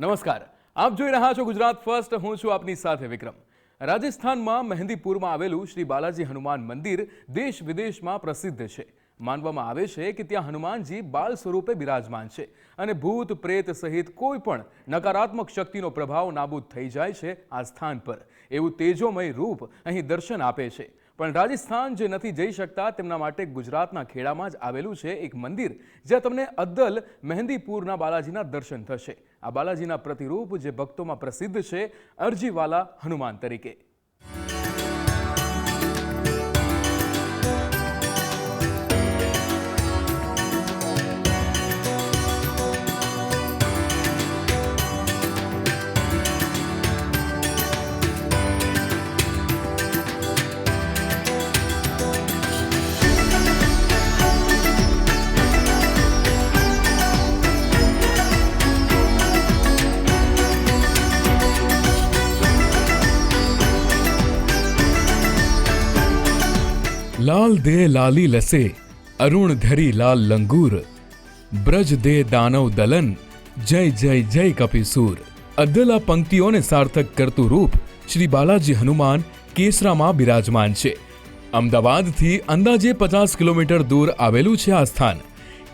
નમસ્કાર. આપ જોઈ રહ્યા છો ગુજરાત ફર્સ્ટ. હું છું આપની સાથે વિક્રમ. રાજસ્થાનમાં મહેંદીપુરમાં આવેલું શ્રી બાલાજી હનુમાન મંદિર દેશ વિદેશમાં પ્રસિદ્ધ છે. માનવામાં આવે છે કે ત્યાં હનુમાનજી બાલ સ્વરૂપે બિરાજમાન છે અને ભૂત, પ્રેત સહિત કોઈ પણ નકારાત્મક શક્તિનો પ્રભાવ નાબૂદ થઈ જાય છે આ સ્થાન પર. એવું તેજોમય રૂપ અહીં દર્શન આપે છે. પણ રાજસ્થાન જે નથી જઈ શકતા, તેમના માટે ગુજરાતના ખેડામાં જ આવેલું છે એક મંદિર, જ્યાં તમને અદ્દલ મહેંદીપુરના બાલાજીના દર્શન થશે. આ બાલાજીના પ્રતિરૂપ જે ભક્તોમાં પ્રસિદ્ધ છે, અરજીવાલા હનુમાન તરીકે. લાલ દે લાલી લસે, અરુણ ધરી લાલ લંગૂર, બ્રજ દે દાનવ દલન, જય જય જય કપિસૂર. અદ્દલા પંક્તિઓને સાર્થક કરતું રૂપ શ્રી બાલાજી હનુમાન કેસરામાં બિરાજમાન છે. અમદાવાદથી અંદાજે પચાસ કિલોમીટર દૂર આવેલું છે આ સ્થાન.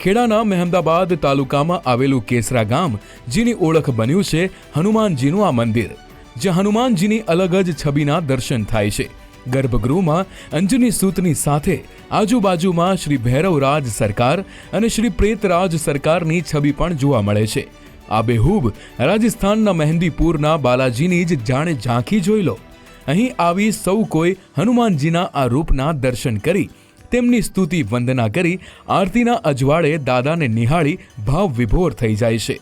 ખેડાના મહેમદાબાદ તાલુકામાં આવેલું કેસરા ગામ, જેની ઓળખ બન્યું છે હનુમાનજીનું આ મંદિર, જ્યાં હનુમાનજીની અલગ જ છબીના દર્શન થાય છે. ગર્ભગૃહમાં અંજની સૂતની સાથે આજુબાજુમાં શ્રી ભૈરવરાજ સરકાર અને શ્રી પ્રેતરાજ સરકારની છબી પણ જોવા મળે છે. આ બેહૂબ રાજસ્થાનના મહેંદીપુરના બાલાજીની જ જાણે ઝાંખી જોઈ લો. અહીં આવી સૌ કોઈ હનુમાનજીના આ રૂપના દર્શન કરી તેમની સ્તુતિ વંદના કરી આરતીના અજવાળે દાદાને નિહાળી ભાવ વિભોર થઈ જાય છે.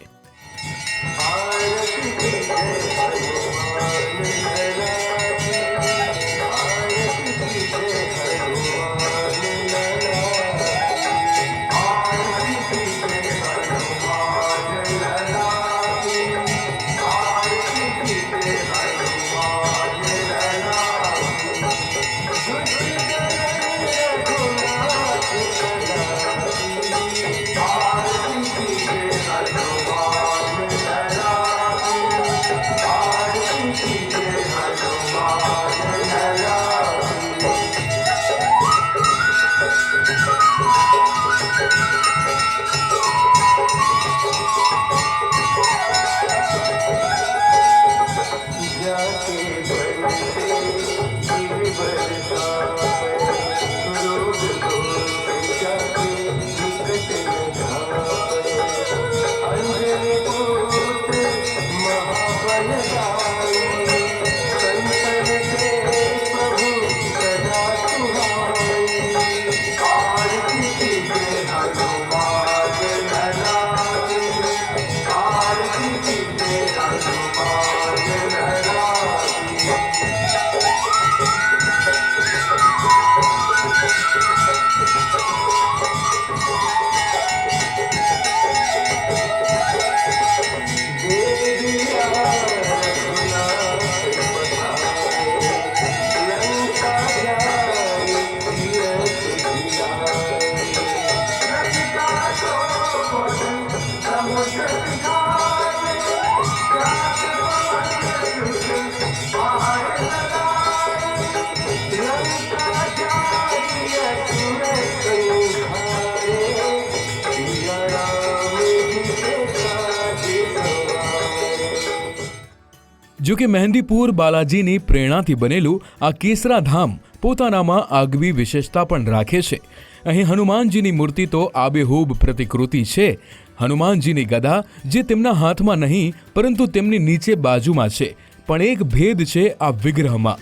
જો કે મહેંદીપુર બાલાજીની પ્રેરણાથી બનેલું આ કેસરા ધામ પોતાનામાં આગવી વિશેષતા પણ રાખે છે. અહીં હનુમાનજીની મૂર્તિ તો આબેહૂબ પ્રતિકૃતિ છે. હનુમાનજીની ગદા જે તેમના હાથમાં નહીં, પરંતુ તેમની નીચે બાજુમાં છે. પણ એક ભેદ છે આ વિગ્રહમાં.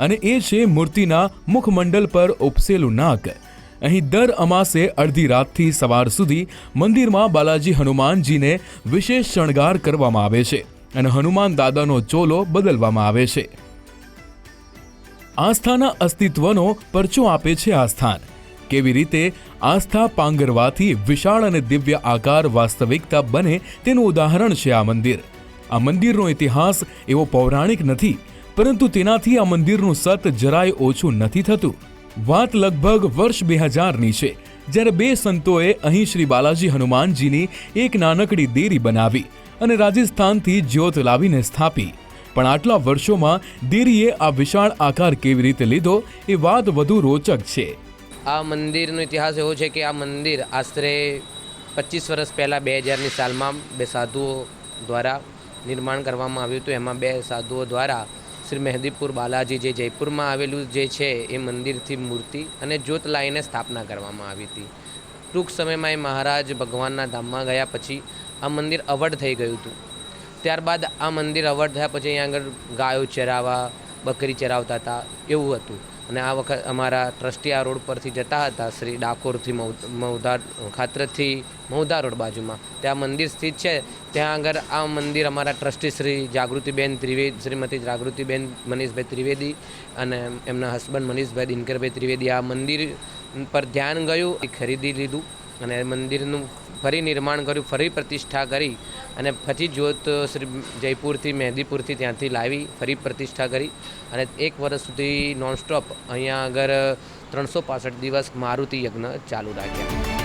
અને એ છે મૂર્તિના મુખમંડલ પર ઉપસેલું નાક. અહીં દર અમાસે અડધી રાતથી સવાર સુધી મંદિરમાં બાલાજી હનુમાનજીને વિશેષ શણગાર કરવામાં આવે છે. અને હનુમાન દાદાનો ચોલો બદલવામાં આવે છે. આસ્થાના અસ્તિત્વનો પરચો આપે છે આ સ્થાન. કેવી રીતે આસ્થા પાંગરવાથી વિશાળ અને દિવ્ય આકાર વાસ્તવિકતા બને તેનું ઉદાહરણ છે આ મંદિર. આ મંદિરનો ઇતિહાસ એવો પૌરાણિક નથી, પરંતુ તેનાથી આ મંદિરનું સત જરાય ઓછું નથી થતું. વાત લગભગ વર્ષ બે હજારની છે, જ્યારે બે સંતોએ અહીં શ્રી બાલાજી હનુમાનજીની એક નાનકડી દેરી બનાવી. અને રાજસ્થાનથી જ્યોત લાવીને સ્થાપી. પણ આટલા વર્ષોમાં દેરીએ આ વિશાળ આકાર કેવી રીતે લીધો એ વાત વધુ રોચક છે. આ મંદિરનો ઇતિહાસ એવો છે કે આ મંદિર આશરે પચીસ વર્ષ પહેલાં બે હજારની સાલમાં બે સાધુઓ દ્વારા નિર્માણ કરવામાં આવ્યું હતું. એમાં બે સાધુઓ દ્વારા શ્રી મહેદીપુર બાલાજી જે જયપુરમાં આવેલું જે છે એ મંદિરથી મૂર્તિ અને જ્યોત લાવીને સ્થાપના કરવામાં આવી હતી. ટૂંક સમયમાં એ મહારાજ ભગવાનના ધામમાં ગયા પછી આ મંદિર અવઢ થઈ ગયું હતું. ત્યારબાદ આ મંદિર અવઢ થયા પછી અહીંયા આગળ ગાયો ચરાવવા બકરી ચરાવતા હતા, એવું હતું. અને આ વખત અમારા ટ્રસ્ટી આ રોડ પરથી જતા હતા, શ્રી ડાકોરથી મૌ- મૌધા ખાતરથી મૌધા રોડ બાજુમાં. ત્યાં મંદિર સ્થિત છે. ત્યાં આગળ આ મંદિર અમારા ટ્રસ્ટી શ્રી જાગૃતિબેન ત્રિવેદી, શ્રીમતી જાગૃતિબેન મનીષભાઈ ત્રિવેદી અને એમના હસબન્ડ મનીષભાઈ દિનકરભાઈ ત્રિવેદી આ મંદિર પર ધ્યાન ગયું એ ખરીદી લીધું અને મંદિરનું ફરી નિર્માણ કર્યું, ફરી પ્રતિષ્ઠા કરી અને પછી જ્યોત શ્રી જયપુરથી, મહેંદીપુરથી ત્યાંથી લાવી, ફરી પ્રતિષ્ઠા કરી અને એક વર્ષ સુધી નોનસ્ટોપ અહીંયા આગળ ત્રણસો પાસઠ દિવસ મારુતિ યજ્ઞ ચાલુ રાખ્યા.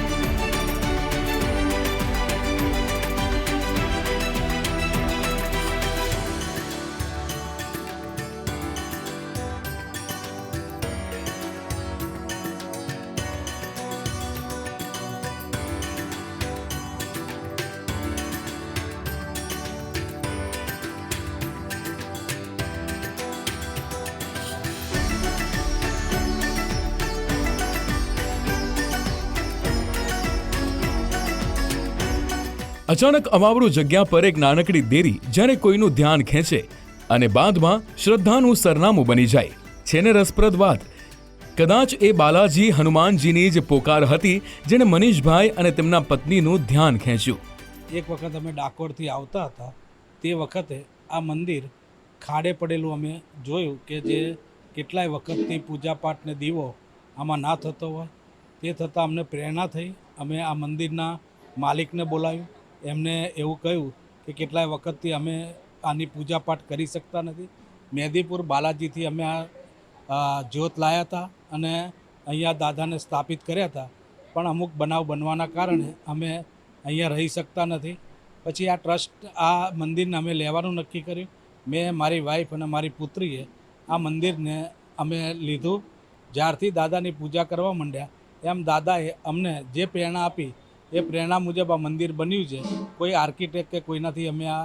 અચાનક અવાવરૂ જગ્યા પર એક નાનકડી દેરી જ્યારે કોઈનું ધ્યાન ખેંચે અને બાદમાં શ્રદ્ધાનું સરનામું બની જાય. છેને રસપ્રદ વાત. કદાચ એ બાલાજી હનુમાનજીની જ પોકાર હતી જેણે મનીષભાઈ અને તેમના પત્નીનું ધ્યાન ખેંચ્યું. એક વખત અમે ડાકોરથી આવતા હતા. તે વખતે આ મંદિર ખાડે પડેલું અમે જોયું કે જે કેટલાય વખતથી પૂજાપાઠને દીવો આમાં ના થતો હોય. તે થતાં અમને પ્રેરણા થઈ. અમે આ મંદિરના માલિકને બોલાવ્યું. એમને એવું કહ્યું કે કેટલાય વખતથી અમે આની પૂજાપાઠ કરી શકતા નથી. મેદીપુર બાલાજીથી અમે આ જ્યોત લાયા હતા અને અહીંયા દાદાને સ્થાપિત કર્યા હતા. પણ અમુક બનાવ બનવાના કારણે અમે અહીંયા રહી શકતા નથી. પછી આ ટ્રસ્ટ, આ મંદિરને અમે લેવાનું નક્કી કર્યું. મેં, મારી વાઈફ અને મારી પુત્રીએ આ મંદિરને અમે લીધું. જ્યારથી દાદાની પૂજા કરવા માંડ્યા. એમ દાદાએ અમને જે પ્રેરણા આપી એ પ્રેરણા મુજબ આ મંદિર બન્યું છે. કોઈ આર્કિટેક્ટ કે કોઈનાથી અમે આ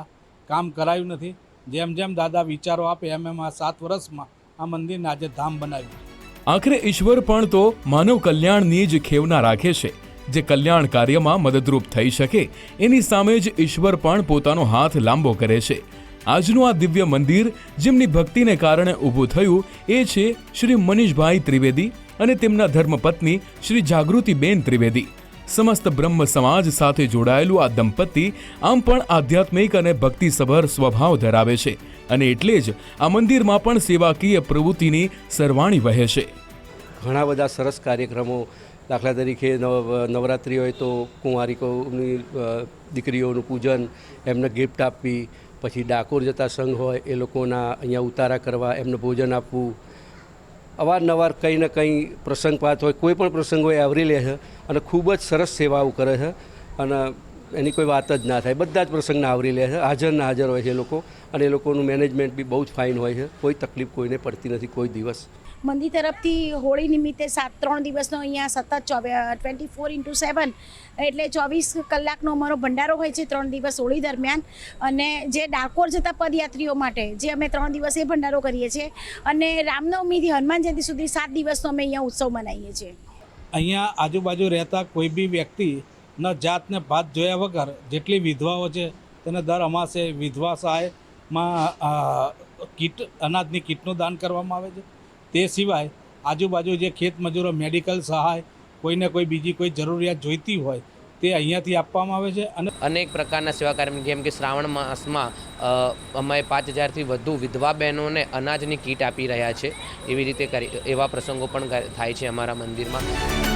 કામ કરાયું નથી. જેમ જેમ દાદા વિચારો આપે, એમ એમ આ સાત વર્ષમાં આ મંદિરને આજે ધામ બનાવ્યું આખરે ઈશ્વર પણ તો માનવ કલ્યાણની જ ખેવના રાખે છે. જે કલ્યાણ કાર્યમાં મદદરૂપ થઈ શકે, એની સામે જ ઈશ્વર પણ પોતાનો હાથ લાંબો કરે છે. આજનું આ દિવ્ય મંદિર, જેમની ભક્તિને કારણે ઊભું થયું, એ છે શ્રી મનીષભાઈ ત્રિવેદી અને તેમના ધર્મપત્ની શ્રી જાગૃતિબેન ત્રિવેદી. સમસ્ત બ્રહ્મ સમાજ સાથે જોડાયેલું આ દંપતી આમ પણ આધ્યાત્મિક અને ભક્તિસભર સ્વભાવ ધરાવે છે અને એટલે જ આ મંદિરમાં પણ સેવાકીય પ્રવૃત્તિની સરવાણી વહે છે. ઘણા બધા સરસ કાર્યક્રમો દાખલા તરીકે નવ, નવરાત્રિ હોય તો કુંવારિકોની દીકરીઓનું પૂજન, એમને ગિફ્ટ આપવી, પછી ડાકોર જતા સંઘ હોય એ લોકોના અહીંયા ઉતારા કરવા, એમને ભોજન આપવું અવારનવાર કંઈ ને કંઈ પ્રસંગપાત હોય, કોઈ પણ પ્રસંગ એ આવરી લે છે અને ખૂબ જ સરસ સેવાઓ કરે છે અને એની કોઈ વાત જ ના થાય. બધા જ પ્રસંગને આવરી લે છે. હાજર ના હાજર હોય છે એ લોકો અને એ લોકોનું મેનેજમેન્ટ બી બહુ જ ફાઇન હોય છે. કોઈ તકલીફ કોઈને પડતી નથી, કોઈ દિવસ. મંદિર તરફથી હોળી નિમિત્તે સાત ત્રણ દિવસનો અહીંયા સતત ટ્વેન્ટી ફોર ઇન્ટુ સેવન એટલે ચોવીસ કલાકનો અમારો ભંડારો હોય છે ત્રણ દિવસ હોળી દરમિયાન. અને જે ડાકોર જતા પદયાત્રીઓ માટે જે અમે ત્રણ દિવસ એ ભંડારો કરીએ છીએ. અને રામનવમીથી હનુમાન જયંતિ સુધી સાત દિવસનો અમે અહીંયા ઉત્સવ મનાવીએ છીએ. અહીંયા આજુબાજુ રહેતા કોઈ બી વ્યક્તિ ન જાતને ભાત જોયા વગર જેટલી વિધવાઓ છે તેને દર અમાસે વિધવા સહાયમાં કીટ, અનાજની કીટનું દાન કરવામાં આવે છે. તે સિવાય આજુબાજુ જે ખેત મજૂરો મેડિકલ સહાય, કોઈને કોઈ બીજી કોઈ જરૂરિયાત જોઈતી હોય, તે અહીંયાથી આપવામાં આવે છે અને અનેક પ્રકારના સેવા કાર્ય જેમ કે શ્રાવણ માસમાં અમે પાંચ હજારથી વધુ વિધવા બહેનોને અનાજની કીટ આપી રહ્યા છે. એવી રીતે કરી, એવા પ્રસંગો પણ થાય છે અમારા મંદિરમાં.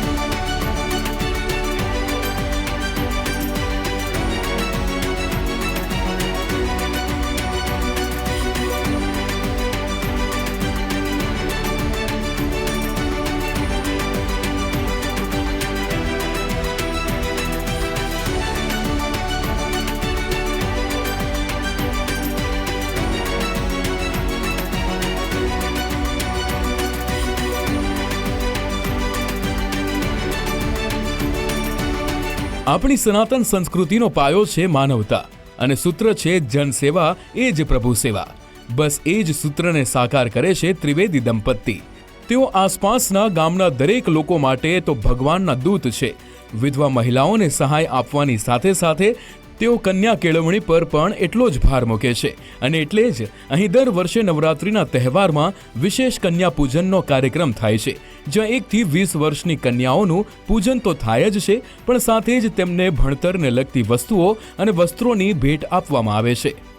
આપણી સનાતન સંસ્કૃતિનો પાયો છે માનવતા અને સૂત્ર છે જનસેવા, એ જ પ્રભુ સેવા. બસ એ જ સૂત્રને સાકાર કરે છે ત્રિવેદી દંપતી. તેઓ આસપાસના ગામના દરેક લોકો માટે તો ભગવાનના દૂત છે. વિધવા મહિલાઓને સહાય આપવાની સાથે સાથે તેઓ કન્યા કેળવણી પર પણ એટલો જ ભાર મૂકે છે. અને એટલે જ અહીં દર વર્ષે નવરાત્રિના તહેવારમાં વિશેષ કન્યા પૂજનનો કાર્યક્રમ થાય છે. જ્યાં એકથી વીસ વર્ષની કન્યાઓનું પૂજન તો થાય જ છે, પણ સાથે જ તેમને ભણતરને લગતી વસ્તુઓ અને વસ્ત્રોની ભેટ આપવામાં આવે છે.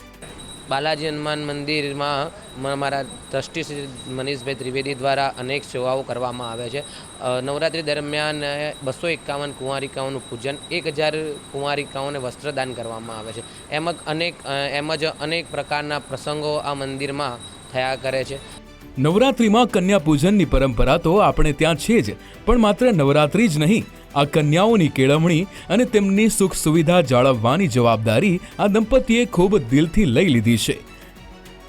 બાલાજી હનુમાન મંદિરમાં મારા ટ્રસ્ટી શ્રી મનીષભાઈ ત્રિવેદી દ્વારા અનેક સેવાઓ કરવામાં આવે છે. નવરાત્રિ દરમિયાન બસો એકાવન કુંવારિકાઓનું પૂજન, એક હજાર કુંવારિકાઓને વસ્ત્રદાન કરવામાં આવે છે. એમ જ અનેક એમ જ અનેક પ્રકારના પ્રસંગો આ મંદિરમાં થયા કરે છે. નવરાત્રિમાં કન્યા પૂજનની પરંપરા તો આપણે ત્યાં છે જ, પણ માત્ર નવરાત્રિ જ નહીં આ કન્યાઓની કેળવણી અને તેમની સુખ સુવિધા જાળવવાની જવાબદારી આ દંપતીએ ખૂબ દિલથી લઈ લીધી છે.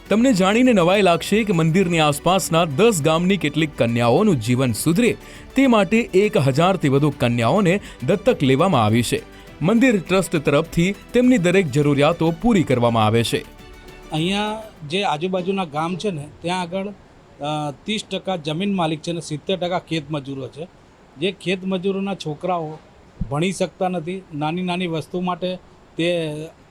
તમને જાણીને નવાઈ લાગશે કે મંદિરની આસપાસના દસ ગામની કેટલીક કન્યાઓનું જીવન સુધરે, તે માટે એક હજારથી વધુ કન્યાઓને દત્તક લેવામાં આવી છે. મંદિર ટ્રસ્ટ તરફથી તેમની દરેક જરૂરિયાતો પૂરી કરવામાં આવે છે. અહીંયા જે આજુબાજુના ગામ છે ને, ત્યાં આગળ ત્રીસ ટકા જમીન માલિક છે ને સિત્તેર ટકા ખેત મજૂરો છે. જે ખેત મજૂરોના છોકરાઓ ભણી શકતા નથી, નાની નાની વસ્તુ માટે તે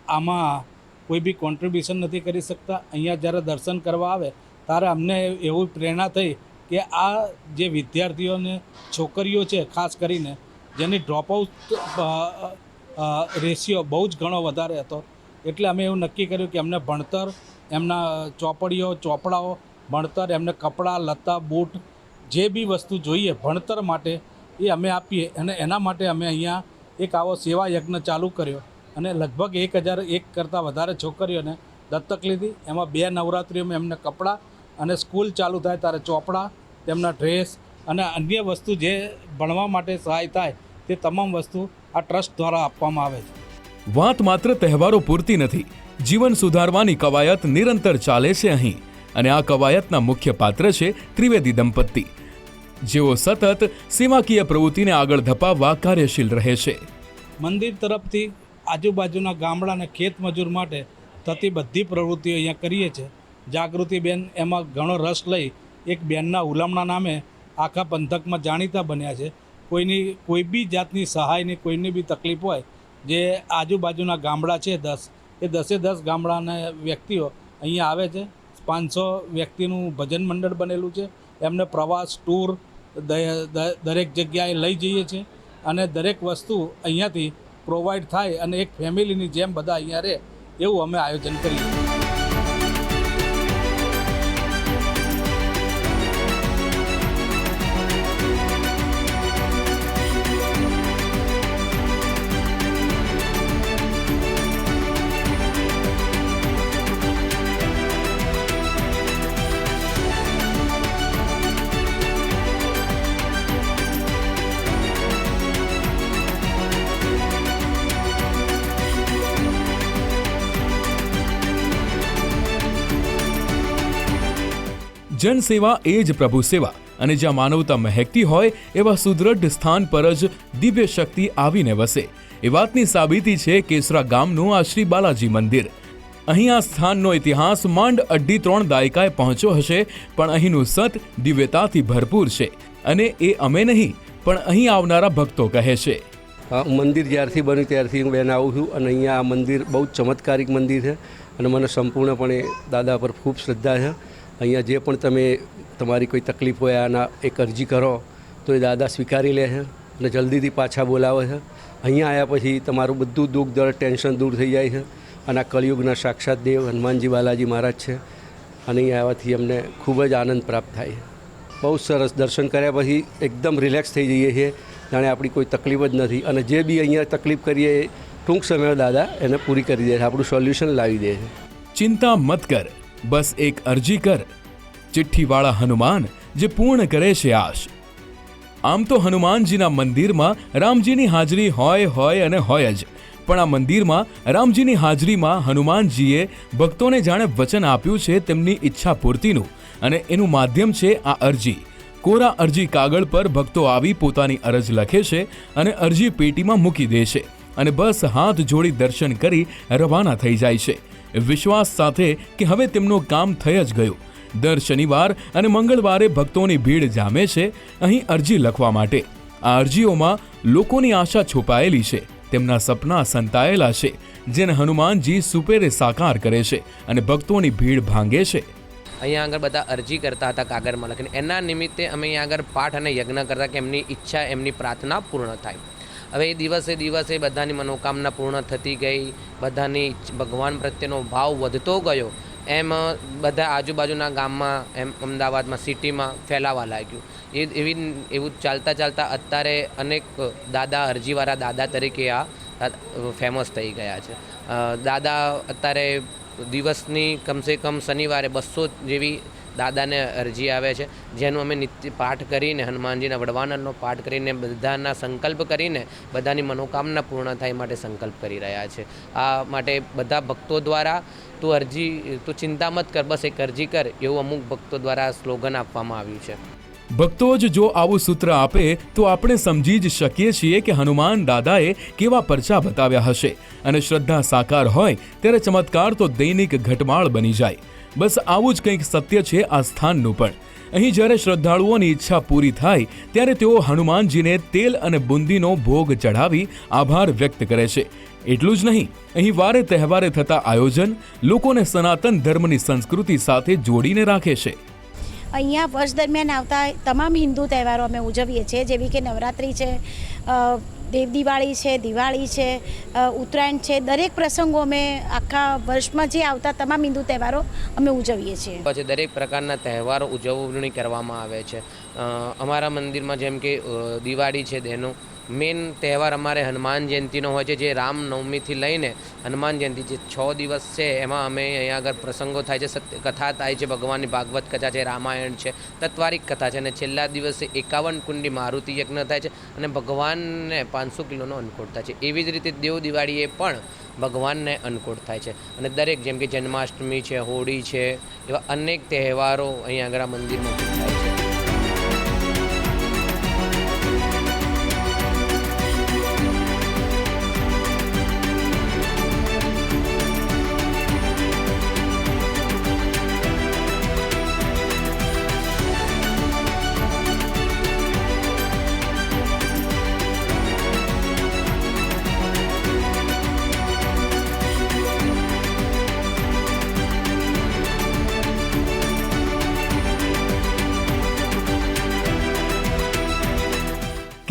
આમાં કોઈ બી કોન્ટ્રીબ્યુશન નથી કરી શકતા. અહીંયા જ્યારે દર્શન કરવા આવે, ત્યારે અમને એવું પ્રેરણા થઈ કે આ જે વિદ્યાર્થીઓને, છોકરીઓ છે, ખાસ કરીને, જેની ડ્રોપઆઉટ રેશિયો બહુ જ ઘણો વધારે હતો. એટલે અમે એવું નક્કી કર્યું કે એમને ભણતર, એમના ચોપડીઓ, ચોપડાઓ, ભણતર, એમને કપડાં લત્તા બૂટ, જે બી વસ્તુ જોઈએ, ભણતર માટે એ અમે આપીએ અને એના માટે અમે અહીંયા એક આવો સેવા યજ્ઞ ચાલુ કર્યો અને લગભગ એક હજાર એક કરતાં વધારે છોકરીઓને દત્તક લીધી. એમાં બે નવરાત્રિઓમાં એમને કપડાં અને સ્કૂલ ચાલુ થાય ત્યારે ચોપડા, તેમના ડ્રેસ અને અન્ય વસ્તુ જે ભણવા માટે સહાય થાય તે તમામ વસ્તુ આ ટ્રસ્ટ દ્વારા આપવામાં આવે છે. વાત માત્ર તહેવારો પૂરતી નથી, જીવન સુધારવાની કવાયત નિરંતર ચાલે છે અહીં અને આ કવાયતના મુખ્ય પાત્ર છે ત્રિવેદી દંપતી. જેઓ સતત સેવાકીય પ્રવૃત્તિને આગળ ધપાવવા કાર્યશીલ રહે છે. મંદિર તરફથી આજુબાજુના ગામડા અને ખેત મજૂર માટે થતી બધી પ્રવૃત્તિઓ અહીંયા કરીએ છીએ. જાગૃતિ બેન એમાં ઘણો રસ લઈ એક બેનના ઉલામણા નામે આખા પંથકમાં જાણીતા બન્યા છે. કોઈની, કોઈ બી જાતની સહાયની, કોઈની બી તકલીફ હોય, જે આજુબાજુના ગામડા છે દસ, એ દસે દસ ગામડાના વ્યક્તિઓ અહીંયા આવે છે. પાંચસો વ્યક્તિનું ભજન મંડળ બનેલું છે. એમને પ્રવાસ, ટૂર દરેક જગ્યાએ લઈ જઈએ છીએ અને દરેક વસ્તુ અહીંયાથી પ્રોવાઈડ થાય અને એક ફેમિલીની જેમ બધા અહીંયા રહે એવું અમે આયોજન કરીએ. જનસેવા એ જ પ્રભુ સેવા. અને જ્યાં માનવતા મહેકતી હોય, એવા સુદૃઢ સ્થાન પર જ દિવ્ય શક્તિ આવીને વસે. એ વાતની સાબિતી છે કેસરા ગામનું આ શ્રી બાલાજી મંદિર. અહીં આ સ્થાનનો ઇતિહાસ માંડ અઢી ત્રણ દાયકાએ પહોંચ્યો હશે, પણ અહીંનું સત દિવ્યતાથી ભરપૂર છે. અને એ અમે નહીં, પણ અહીં આવનારા ભક્તો કહે છે. મંદિર જ્યારથી બન્યું ત્યારથી હું બેન આવું છું અને અહીંયા આ મંદિર બહુ ચમત્કારિક મંદિર છે. અને મને સંપૂર્ણપણે દાદા પર ખૂબ શ્રદ્ધા છે. અહીંયા જે પણ તમે તમારી કોઈ તકલીફ હોય આના એક અરજી કરો, તો એ દાદા સ્વીકારી લે છે અને જલ્દીથી પાછા બોલાવે છે. અહીંયા આવ્યા પછી તમારું બધું દુઃખ, દર્દ, ટેન્શન દૂર થઈ જાય છે. અને આ કળિયુગના સાક્ષાત દેવ હનુમાનજી બાલાજી મહારાજ છે. અને અહીંયા આવવાથી અમને ખૂબ જ આનંદ પ્રાપ્ત થાય બહુ સરસ દર્શન કર્યા પછી એકદમ રિલેક્સ થઈ જઈએ છીએ. જાણે આપણી કોઈ તકલીફ જ નથી. અને જે બી અહીંયા તકલીફ કરીએ, ટૂંક સમયમાં દાદા એને પૂરી કરી દે છે. આપણું સોલ્યુશન લાવી દે છે. ચિંતા મત કર. બસ એક અરજી કર. ચિઠ્ઠીવાળા હનુમાન, જે પૂર્ણ કરે છે આશ. આમ તો હનુમાનજીના મંદિરમાં રામજીની હાજરી હોય હોય અને હોય જ. પણ આ મંદિરમાં રામજીની હાજરીમાં હનુમાનજીએ ભક્તોને જાણે વચન આપ્યું છે તેમની ઈચ્છા પૂર્તિનું. અને એનું માધ્યમ છે આ અરજી. કોરા અરજી કાગળ પર ભક્તો આવી પોતાની અરજ લખે છે અને અરજી પેટીમાં મૂકી દે છે. અને બસ હાથ જોડી દર્શન કરી રવાના થઈ જાય છે. વિશ્વાસ સાથે કે હવે તેમનું કામ થઈ જ ગયું. દર શનિવાર અને મંગળવારે ભક્તોની ભીડ જામે છે, અહીં અરજી લખવા માટે. આ અરજીઓમાં લોકોની આશા છુપાયેલી છે, તેમના સપના સંતાયેલા છે, જેને હનુમાનજી સુપેરે સાકાર કરે છે અને ભક્તોની ભીડ ભાંગે છે. અહીંયા આગળ બધા અરજી કરતા હતા કાગળમાં લખીને એના નિમિત્તે અમે અહીંયા આગળ પાઠ અને યજ્ઞ કરતા કે એમની ઈચ્છા, એમની પ્રાર્થના પૂર્ણ થાય. હવે એ દિવસે દિવસે બધાની મનોકામના પૂર્ણ થતી ગઈ, બધાની ભગવાન પ્રત્યેનો ભાવ વધતો ગયો. એમ બધા આજુબાજુના ગામમાં, એમ, અમદાવાદમાં, સિટીમાં ફેલાવા લાગ્યું. એ, એવી, એવું ચાલતા ચાલતા અત્યારે અનેક દાદા, અરજીવાળા દાદા તરીકે આ ફેમસ થઈ ગયા છે. દાદા અત્યારે દિવસની કમસે કમ શનિવારે બસો જેવી દાદાને અરજી આવે છે, જેનું અમે નિત્ય પાઠ કરીને, હનુમાનજીના વડવાનરનો પાઠ કરીને, બધાના સંકલ્પ કરીને, બધાની મનોકામના પૂર્ણ થાય માટે સંકલ્પ કરી રહ્યા છે. આ માટે બધા ભક્તો દ્વારા તું અરજી, તું ચિંતા મત કર, બસ એક અરજી કર, એવું અમુક ભક્તો દ્વારા સ્લોગન આપવામાં આવ્યું છે. ભક્તો જ જો આવું સૂત્ર આપે, તો આપણે સમજી જ શકીએ છીએ કે હનુમાન દાદાએ કેવા પરચા બતાવ્યા હશે. અને શ્રદ્ધા સાકાર હોય, ત્યારે ચમત્કાર તો દૈનિક ઘટમાળ બની જાય. બસ આવું જ કંઈક સત્ય છે આ સ્થાનનું પણ. અહીં જ્યારે શ્રદ્ધાળુઓની ઈચ્છા પૂરી થાય, ત્યારે તેઓ હનુમાનજીને તેલ અને બુંદીનો ભોગ ચઢાવી આભાર વ્યક્ત કરે છે. એટલું જ નહીં, અહીં વારે તહેવારે થતા આયોજન લોકોને સનાતન ધર્મની સંસ્કૃતિ સાથે જોડીને રાખે છે. અહીંયા વર્ષ દરમિયાન આવતા તમામ હિન્દુ તહેવારો અમે ઉજવીએ છીએ, જેવી કે નવરાત્રિ છે દેવ દિવાળી છે દિવાળી છે ઉત્તરાયણ છે, દરેક પ્રસંગો અમે આખા વર્ષમાં જે આવતા તમામ હિન્દુ તહેવારો અમે ઉજવીએ છીએ. પછી દરેક પ્રકારના તહેવારો ઉજવણી કરવામાં આવે છે. અમારા મંદિરમાં જેમ કે દિવાળી છે તેનો મેન તહેવાર અમારે હનુમાન જયંતિનો હોય છે, જે રામનવમીથી લઈને હનુમાન જયંતિ જે છ દિવસ છે, એમાં અમે અહીંયા આગળ પ્રસંગો થાય છે, સત્ય કથા થાય છે, ભગવાનની ભાગવત કથા છે, રામાયણ છે, તત્વારિક કથા છે અને છેલ્લા દિવસે એકાવન કુંડી મારુતિ યજ્ઞ થાય છે અને ભગવાનને પાંચસો કિલોનો અન્નકૂટ થાય છે. એવી જ રીતે દેવ દિવાળીએ પણ ભગવાનને અન્નકૂટ થાય છે. અને દરેક જેમ કે જન્માષ્ટમી છે, હોળી છે, એવા અનેક તહેવારો અહીંયા આગળ મંદિરમાં થાય છે.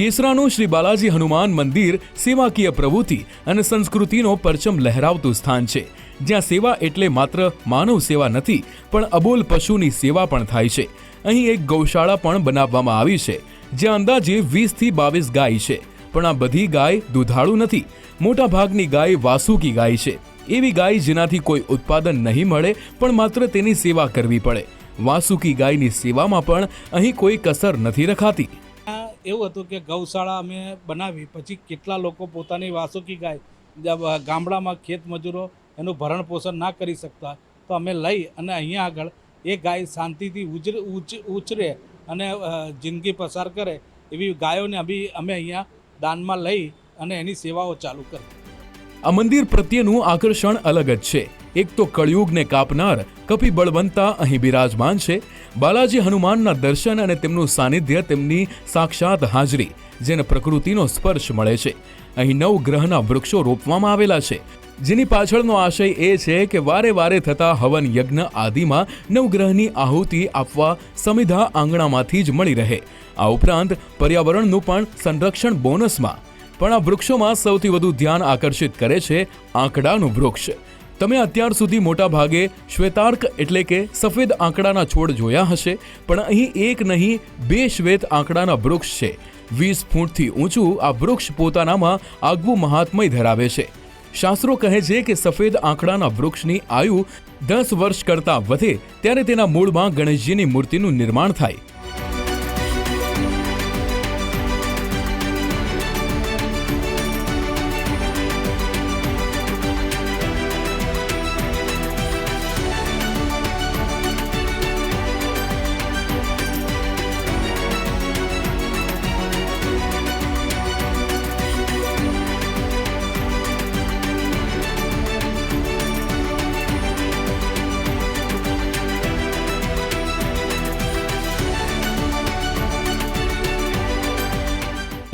કેસરાનું શ્રી બાલાજી હનુમાન મંદિર સેવાકીય પ્રવૃત્તિ અને સંસ્કૃતિનો પરચમ લહેરાવતું સ્થાન છે. જ્યાં સેવા એટલે માત્ર માનવ સેવા નથી, પણ અબોલ પશુની સેવા પણ થાય છે. અહીં એક ગૌશાળા પણ બનાવવામાં આવી છે, જ્યાં અંદાજે વીસથી બાવીસ ગાય છે. પણ આ બધી ગાય દુધાળુ નથી મોટા ભાગની ગાય વાસુકી ગાય છે. એવી ગાય જેનાથી કોઈ ઉત્પાદન નહીં મળે, પણ માત્ર તેની સેવા કરવી પડે. વાસુકી ગાયની સેવામાં પણ અહીં કોઈ કસર નથી રખાતી. એવું હતું કે ગૌશાળા અમે બનાવી, પછી કેટલા લોકો પોતાની વાસુકી ગાય ગામડામાં ખેત મજૂરો એનું ભરણ પોષણ ના કરી શકતા, તો અમે લઈ અને અહીંયા આગળ એ ગાય શાંતિથી ઉજરે ઉછરે અને જિંદગી પસાર કરે એવી ગાયોને અભી અમે અહીંયા દાનમાં લઈ અને એની સેવાઓ ચાલુ કરી. આ મંદિર પ્રત્યેનું આકર્ષણ અલગ જ છે. એક તો કળિયુગને કાપનાર કપી બળવંતા અહીં બિરાજમાન છે. બાલાજી હનુમાનના દર્શન અને તેમનું સાનિધ્ય તેમની સાક્ષાત હાજરી, જેને પ્રકૃતિનો સ્પર્શ મળે છે. અહીં નવ ગ્રહના વૃક્ષો રોપવામાં આવેલા છે. જેની પાછળનો આશય એ છે કે વારે વારે થતા હવન યજ્ઞ આદિમાં નવગ્રહની આહુતિ આપવા સમિધા આંગણામાંથી જ મળી રહે. આ ઉપરાંત પર્યાવરણનું પણ સંરક્ષણ બોનસમાં. પણ આ વૃક્ષોમાં સૌથી વધુ ધ્યાન આકર્ષિત કરે છે આંકડાનું વૃક્ષ. તમે અત્યાર સુધી મોટા ભાગે શ્વેતાર્ક એટલે કે સફેદ આંકડાના છોડ જોયા હશે, પણ અહીં એક નહીં, બે શ્વેત આંકડાના વૃક્ષ છે. વીસ ફૂટથી ઊંચું આ વૃક્ષ પોતાનામાં આગવું મહાત્મય ધરાવે છે. શાસ્ત્રો કહે છે કે સફેદ આંકડાના વૃક્ષની આયુ દસ વર્ષ કરતાં વધે, ત્યારે તેના મૂળમાં ગણેશજીની મૂર્તિનું નિર્માણ થાય.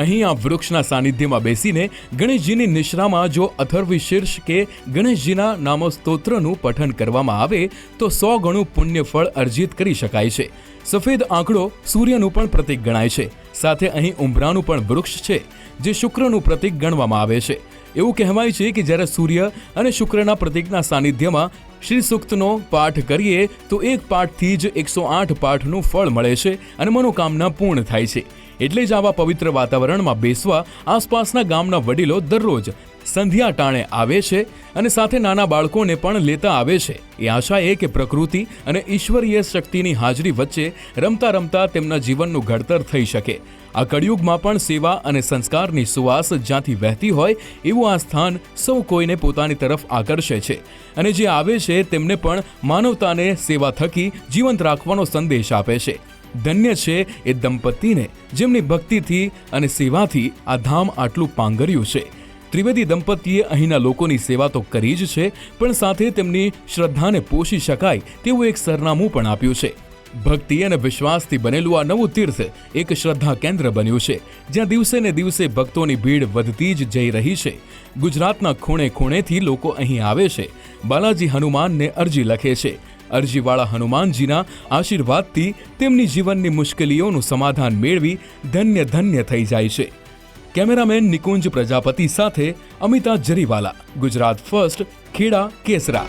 અહીં આ વૃક્ષના સાનિધ્યમાં બેસીને ગણેશજીની નિશ્રામાં જો અથર્વી શીર્ષ કે ગણેશજીના નામસ્તોત્રનું પઠન કરવામાં આવે, તો સો ગણું પુણ્ય ફળ અર્જિત કરી શકાય છે. સફેદ આંકડો સૂર્યનું પણ પ્રતીક ગણાય છે. સાથે અહીં ઉંબરાનું પણ વૃક્ષ છે, જે શુક્રનું પ્રતીક ગણવામાં આવે છે. એવું કહેવાય છે કે જ્યારે સૂર્ય અને શુક્રના પ્રતીકના સાનિધ્યમાં શ્રી સૂક્તનો પાઠ કરીએ, તો એક પાઠથી જ એકસો આઠ પાઠનું ફળ મળે છે અને મનોકામના પૂર્ણ થાય છે. એટલે જ આવા પવિત્ર વાતાવરણમાં બેસવા આસપાસના ગામના વડીલો દરરોજ સંધ્યા ટાણે આવે છે અને સાથે નાના બાળકોને પણ લેતા આવે છે. એ આશા એ કે પ્રકૃતિ અને ઈશ્વરીય શક્તિની હાજરી વચ્ચે રમતા રમતા તેમના જીવનનું ઘડતર થઈ શકે. આ કળિયુગમાં પણ સેવા અને સંસ્કારની સુવાસ જ્યાંથી વહેતી હોય એવું આ સ્થાન સૌ કોઈને પોતાની તરફ આકર્ષે છે. અને જે આવે છે તેમને પણ માનવતાને સેવા થકી જીવંત રાખવાનો સંદેશ આપે છે. ધન્ય છે એ દંપતીને, જેમની ભક્તિથી અને સેવાથી આ ધામ આટલું પાંગર્યું છે. ત્રિવેદી દંપતીએ અહીંના લોકોની સેવા તો કરી જ છે, પણ સાથે તેમની શ્રદ્ધાને પોષી શકાય તેવું એક સરનામું પણ આપ્યું છે. ભક્તિ અને વિશ્વાસથી બનેલું આ નવું તીર્થ એક શ્રદ્ધા કેન્દ્ર બન્યું છે, જ્યાં દિવસે ને દિવસે ભક્તોની ભીડ વધતી જ જઈ રહી છે. ગુજરાતના ખૂણે ખૂણેથી લોકો અહીં આવે છે. બાલાજી હનુમાનને અરજી લખે છે. અરજીવાળા હનુમાનજીના આશીર્વાદથી તેમની જીવનની મુશ્કેલીઓનું સમાધાન મેળવી ધન્ય ધન્ય થઈ જાય છે. કેમેરામેન નિકુંજ પ્રજાપતિ સાથે અમિતા જરીવાલા, ગુજરાત ફર્સ્ટ, ખેડા, કેસરા.